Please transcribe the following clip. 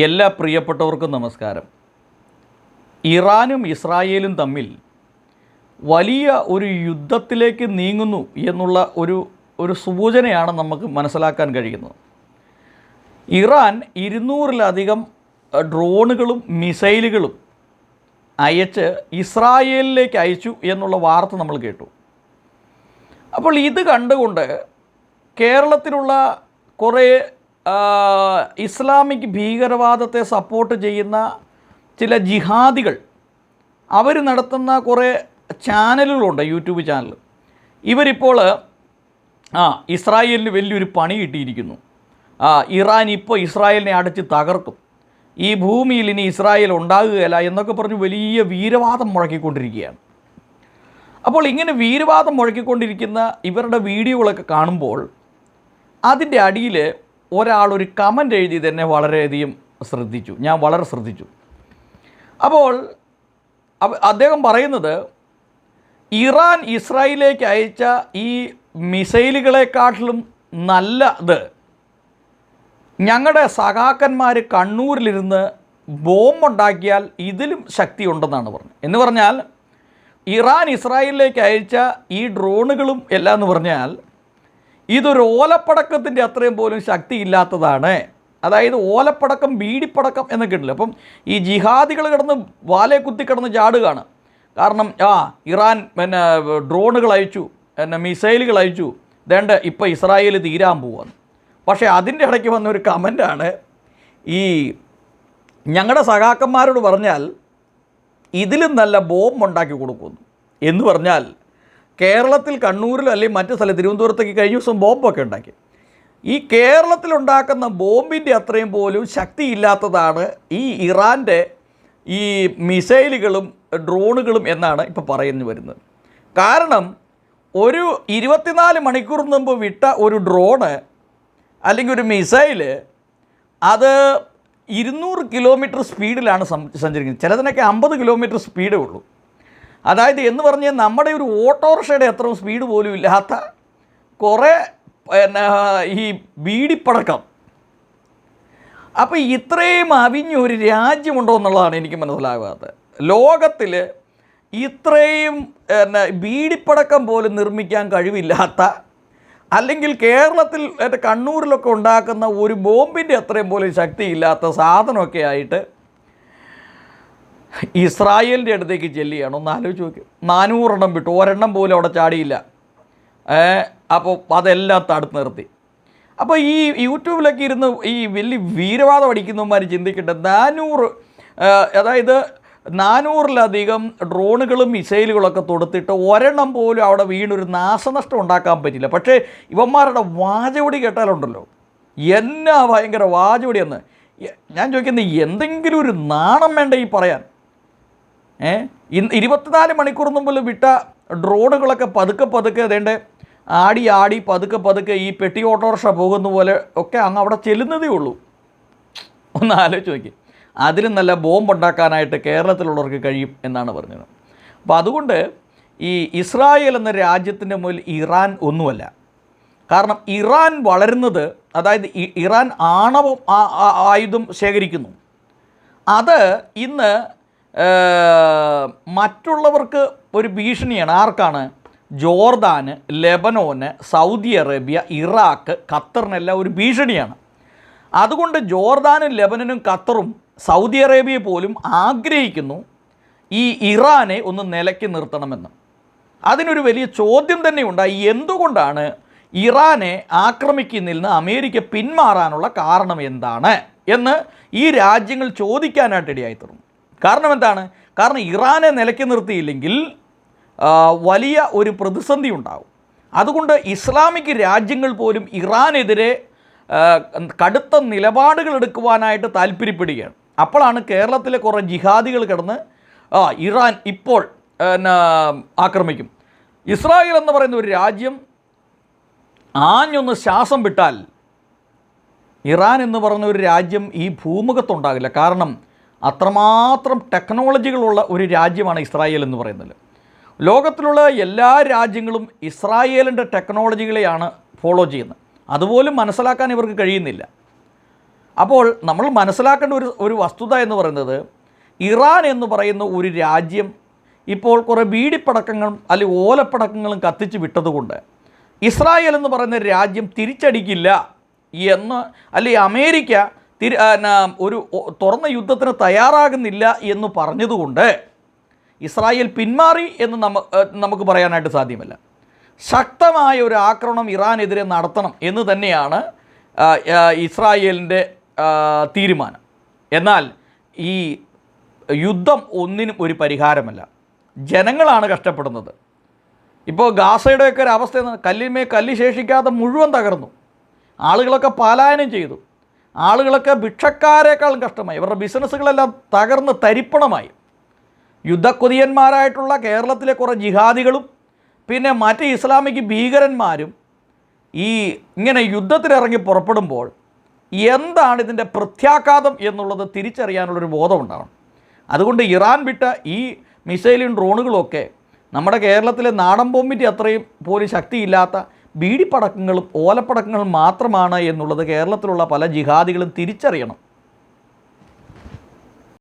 എല്ലാ പ്രിയപ്പെട്ടവർക്കും നമസ്കാരം. ഇറാനും ഇസ്രായേലും തമ്മിൽ വലിയ ഒരു യുദ്ധത്തിലേക്ക് നീങ്ങുന്നു എന്നുള്ള ഒരു ഒരു സൂചനയാണ് നമുക്ക് മനസ്സിലാക്കാൻ കഴിയുന്നത്. ഇറാൻ ഇരുന്നൂറിലധികം ഡ്രോണുകളും മിസൈലുകളും അയച്ച് ഇസ്രായേലിലേക്ക് അയച്ചു എന്നുള്ള വാർത്ത നമ്മൾ കേട്ടു. അപ്പോൾ ഇത് കണ്ടുകൊണ്ട് കേരളത്തിലുള്ള കുറേ ഇസ്ലാമിക് ഭീകരവാദത്തെ സപ്പോർട്ട് ചെയ്യുന്ന ചില ജിഹാദികൾ അവർ നടത്തുന്ന കുറേ ചാനലുകളുണ്ട് യൂട്യൂബ് ചാനൽ ഇവരിപ്പോൾ ആ ഇസ്രായേലിന് വലിയൊരു പണി കിട്ടിയിരിക്കുന്നു. ആ ഇറാൻ ഇപ്പോൾ ഇസ്രായേലിനെ അടച്ച് തകർക്കും. ഈ ഭൂമിയിൽ ഇനി ഇസ്രായേൽ ഉണ്ടാകുകയില്ല എന്നൊക്കെ പറഞ്ഞ് വലിയ വീരവാദം മുഴക്കിക്കൊണ്ടിരിക്കുകയാണ്. അപ്പോൾ ഇങ്ങനെ വീരവാദം മുഴക്കിക്കൊണ്ടിരിക്കുന്ന ഇവരുടെ വീഡിയോകളൊക്കെ കാണുമ്പോൾ അതിന്റെ അടിയിൽ ഒരാൾ ഒരു കമന്റ് എഴുതിയത് എന്നെ വളരെയധികം ശ്രദ്ധിച്ചു. ഞാൻ വളരെ ശ്രദ്ധിച്ചു. അപ്പോൾ അദ്ദേഹം പറയുന്നത് ഇറാൻ ഇസ്രായേലിലേക്ക് അയച്ച ഈ മിസൈലുകളെക്കാട്ടിലും നല്ലത് ഞങ്ങളുടെ സഖാക്കന്മാർ കണ്ണൂരിലിരുന്ന് ബോംബുണ്ടാക്കിയാൽ ഇതിലും ശക്തിയുണ്ടെന്നാണ് പറഞ്ഞത്. എന്ന് പറഞ്ഞാൽ ഇറാൻ ഇസ്രായേലിലേക്ക് അയച്ച ഈ ഡ്രോണുകളും എല്ലാം എന്ന് പറഞ്ഞാൽ ഇതൊരു ഓലപ്പടക്കത്തിന്റെ അത്രയും പോലും ശക്തിയില്ലാത്തതാണ്. അതായത് ഓലപ്പടക്കം ബീഡിപ്പടക്കം എന്നൊക്കെ ഉണ്ടല്ലോ അപ്പം ഈ ജിഹാദികൾ കിടന്ന് വാലെ കുത്തി കിടന്ന് ചാടുകയാണ്. കാരണം ആ ഇറാൻ പിന്നെ ഡ്രോണുകൾ അയച്ചു പിന്നെ മിസൈലുകൾ അയച്ചു. വേണ്ട ഇപ്പോൾ ഇസ്രായേൽ തീരാൻ പോവാന്ന് പക്ഷേ അതിന്റെ ഇടയ്ക്ക് വന്ന ഒരു കമന്റാണ്. ഈ ഞങ്ങളുടെ സഖാക്കന്മാരോട് പറഞ്ഞാൽ ഇതിലും നല്ല ബോംബ് ഉണ്ടാക്കി കൊടുക്കുന്നു. എന്ന് പറഞ്ഞാൽ കേരളത്തിൽ കണ്ണൂരിലോ അല്ലെങ്കിൽ മറ്റു സ്ഥലം തിരുവനന്തപുരത്തേക്ക് കഴിഞ്ഞ ദിവസം ബോംബൊക്കെ ഉണ്ടാക്കി. ഈ കേരളത്തിലുണ്ടാക്കുന്ന ബോംബിന്റെ അത്രയും പോലും ശക്തിയില്ലാത്തതാണ് ഈ ഇറാന്റെ ഈ മിസൈലുകളും ഡ്രോണുകളും എന്നാണ് ഇപ്പോൾ പറയുന്നു വരുന്നത്. കാരണം ഒരു ഇരുപത്തിനാല് മണിക്കൂർ മുമ്പ് വിട്ട ഒരു ഡ്രോണ് അല്ലെങ്കിൽ ഒരു മിസൈൽ അത് ഇരുന്നൂറ് കിലോമീറ്റർ സ്പീഡിലാണ് സഞ്ചരിക്കുന്നത്. ചിലതിനൊക്കെ അമ്പത് കിലോമീറ്റർ സ്പീഡേ ഉള്ളൂ. അതായത് എന്ന് പറഞ്ഞാൽ നമ്മുടെ ഒരു ഓട്ടോറിക്ഷയുടെ അത്രയും സ്പീഡ് പോലും ഇല്ലാത്ത കുറേ പിന്നെ ഈ ബീഡിപ്പടക്കം. അപ്പോൾ ഇത്രയും അവിഞ്ഞൊരു രാജ്യമുണ്ടോ എന്നുള്ളതാണ് എനിക്ക് മനസ്സിലാകാത്തത് ലോകത്തിൽ ഇത്രയും പിന്നെ ബീഡിപ്പടക്കം പോലും നിർമ്മിക്കാൻ കഴിവില്ലാത്ത അല്ലെങ്കിൽ കേരളത്തിൽ കണ്ണൂരിലൊക്കെ ഉണ്ടാക്കുന്ന ഒരു ബോംബിന്റെ അത്രയും പോലും ശക്തിയില്ലാത്ത സാധനമൊക്കെ ആയിട്ട് ഇസ്രായേലിന്റെ അടുത്തേക്ക് ചെല്ലുകയാണ്. ഒന്ന് ആലോചിച്ച് നോക്കി. നാനൂറെണ്ണം വിട്ടു. ഒരെണ്ണം പോലും അവിടെ ചാടിയില്ല. അപ്പോൾ അതെല്ലാം തടുത്ത് നിർത്തി. അപ്പോൾ ഈ യൂട്യൂബിലൊക്കെ ഇരുന്ന് ഈ വലിയ വീരവാദം അടിക്കുന്നവന്മാർ ചിന്തിക്കട്ടെ. നാനൂറ് അതായത് നാനൂറിലധികം ഡ്രോണുകളും മിസൈലുകളൊക്കെ തൊടുത്തിട്ട് ഒരെണ്ണം പോലും അവിടെ വീണൊരു നാശനഷ്ടം ഉണ്ടാക്കാൻ പറ്റില്ല. പക്ഷേ ഇവന്മാരുടെ വാചവടി കേട്ടാലുണ്ടല്ലോ. എന്നാ ഭയങ്കര വാചവടിയെന്ന് എ- ഞാൻ ചോദിക്കുന്നത് എന്തെങ്കിലും ഒരു നാണം വേണ്ട ഈ പറയാൻ? ഇന്ന് ഇരുപത്തിനാല് മണിക്കൂർ മുമ്പിൽ വിട്ട ഡ്രോണുകളൊക്കെ പതുക്കെ പതുക്കെ അതേണ്ട ആടി ആടി പതുക്കെ പതുക്കെ ഈ പെട്ടി ഓട്ടോറിക്ഷ പോകുന്ന പോലെ ഒക്കെ അങ്ങ് അവിടെ ചെല്ലുന്നതേ ഉള്ളൂ. ഒന്ന് ആലോചിച്ച് നോക്കി. അതിലും നല്ല ബോംബ് ഉണ്ടാക്കാനായിട്ട് കേരളത്തിലുള്ളവർക്ക് കഴിയും എന്നാണ് പറഞ്ഞത്. അപ്പോൾ അതുകൊണ്ട് ഈ ഇസ്രായേൽ എന്ന രാജ്യത്തിന്റെ മുന്നിൽ ഇറാൻ ഒന്നുമല്ല. കാരണം ഇറാൻ വളരുന്നത് അതായത് ഇറാൻ ആണവം ആയുധം ശേഖരിക്കുന്നു. അത് ഇന്ന് മറ്റുള്ളവർക്ക് ഒരു ഭീഷണിയാണ്. ആർക്കാണ്? ജോർദാന് ലെബനോന് സൗദി അറേബ്യ ഇറാഖ് ഖത്തറിനെല്ലാം ഒരു ഭീഷണിയാണ്. അതുകൊണ്ട് ജോർദാനും ലെബനനും ഖത്തറും സൗദി അറേബ്യ പോലും ആഗ്രഹിക്കുന്നു ഈ ഇറാനെ ഒന്ന് നിലയ്ക്ക് നിർത്തണമെന്ന്. അതിനൊരു വലിയ ചോദ്യം തന്നെ ഉണ്ടായി എന്തുകൊണ്ടാണ് ഇറാനെ ആക്രമിക്കുന്നതിൽ നിന്ന് അമേരിക്ക പിന്മാറാനുള്ള കാരണം എന്താണ് എന്ന് ഈ രാജ്യങ്ങൾ ചോദിക്കാനായിട്ട് ഇടയായി തീർന്നു. കാരണം എന്താണ്? കാരണം ഇറാനെ നിലയ്ക്ക് നിർത്തിയില്ലെങ്കിൽ വലിയ ഒരു പ്രതിസന്ധി ഉണ്ടാകും അതുകൊണ്ട് ഇസ്ലാമിക് രാജ്യങ്ങൾ പോലും ഇറാനെതിരെ കടുത്ത നിലപാടുകൾ എടുക്കുവാനായിട്ട് താല്പര്യപ്പെടുകയാണ്. അപ്പോഴാണ് കേരളത്തിലെ കുറേ ജിഹാദികൾ കിടന്ന് ആ ഇറാൻ ഇപ്പോൾ ആക്രമിക്കും. ഇസ്രായേൽ എന്ന് പറയുന്ന ഒരു രാജ്യം ആഞ്ഞൊന്ന് ശ്വാസം വിട്ടാൽ ഇറാൻ എന്ന് പറയുന്ന ഒരു രാജ്യം ഈ ഭൂമുഖത്തുണ്ടാകില്ല. കാരണം അത്രമാത്രം ടെക്നോളജികളുള്ള ഒരു രാജ്യമാണ് ഇസ്രായേൽ എന്ന് പറയുന്നത്. ലോകത്തിലുള്ള എല്ലാ രാജ്യങ്ങളും ഇസ്രായേലിന്റെ ടെക്നോളജികളെയാണ് ഫോളോ ചെയ്യുന്നത്. അതുപോലും മനസ്സിലാക്കാൻ ഇവർക്ക് കഴിയുന്നില്ല. അപ്പോൾ നമ്മൾ മനസ്സിലാക്കേണ്ട ഒരു ഒരു വസ്തുത എന്ന് പറയുന്നത് ഇറാൻ എന്ന് പറയുന്ന ഒരു രാജ്യം ഇപ്പോൾ കുറേ ബീഡിപ്പടക്കങ്ങളും അല്ലെങ്കിൽ ഓലപ്പടക്കങ്ങളും കത്തിച്ച് വിട്ടതുകൊണ്ട് ഇസ്രായേൽ എന്ന് പറയുന്ന രാജ്യം തിരിച്ചടിക്കില്ല എന്ന് അല്ലെങ്കിൽ അമേരിക്ക തിരി ഒരു തുറന്ന യുദ്ധത്തിന് തയ്യാറാകുന്നില്ല എന്ന് പറഞ്ഞതുകൊണ്ട് ഇസ്രായേൽ പിന്മാറി എന്ന് നമ്മ നമുക്ക് പറയാനായിട്ട് സാധ്യമല്ല. ശക്തമായ ഒരു ആക്രമണം ഇറാനെതിരെ നടത്തണം എന്ന് തന്നെയാണ് ഇസ്രായേലിന്റെ തീരുമാനം. എന്നാൽ ഈ യുദ്ധം ഒന്നിനും ഒരു പരിഹാരമല്ല. ജനങ്ങളാണ് കഷ്ടപ്പെടുന്നത്. ഇപ്പോൾ ഗാസയുടെയൊക്കെ ഒരു അവസ്ഥ കല്ലിന്മേ കല്ല് ശേഷിക്കാതെ മുഴുവൻ തകർന്നു. ആളുകളൊക്കെ പലായനം ചെയ്തു. ആളുകളൊക്കെ ഭിക്ഷക്കാരേക്കാളും കഷ്ടമായി. ഇവരുടെ ബിസിനസ്സുകളെല്ലാം തകർന്ന് തരിപ്പണമായി. യുദ്ധക്കൊതിയന്മാരായിട്ടുള്ള കേരളത്തിലെ കുറേ ജിഹാദികളും പിന്നെ മറ്റ് ഇസ്ലാമിക് ഭീകരന്മാരും ഈ ഇങ്ങനെ യുദ്ധത്തിനിറങ്ങി പുറപ്പെടുമ്പോൾ എന്താണ് ഇതിന്റെ പ്രത്യാഘാതം എന്നുള്ളത് തിരിച്ചറിയാനുള്ളൊരു ബോധം ഉണ്ടാവണം അതുകൊണ്ട് ഇറാൻ വിട്ട ഈ മിസൈലും ഡ്രോണുകളൊക്കെ നമ്മുടെ കേരളത്തിലെ നാടൻ ബോംബിന്റെ അത്രയും പോലും ശക്തിയില്ലാത്ത ബീഡിപ്പടക്കങ്ങളും ഓലപ്പടക്കങ്ങളും മാത്രമാണ് എന്നുള്ളത് കേരളത്തിലുള്ള പല ജിഹാദികളും തിരിച്ചറിയണം.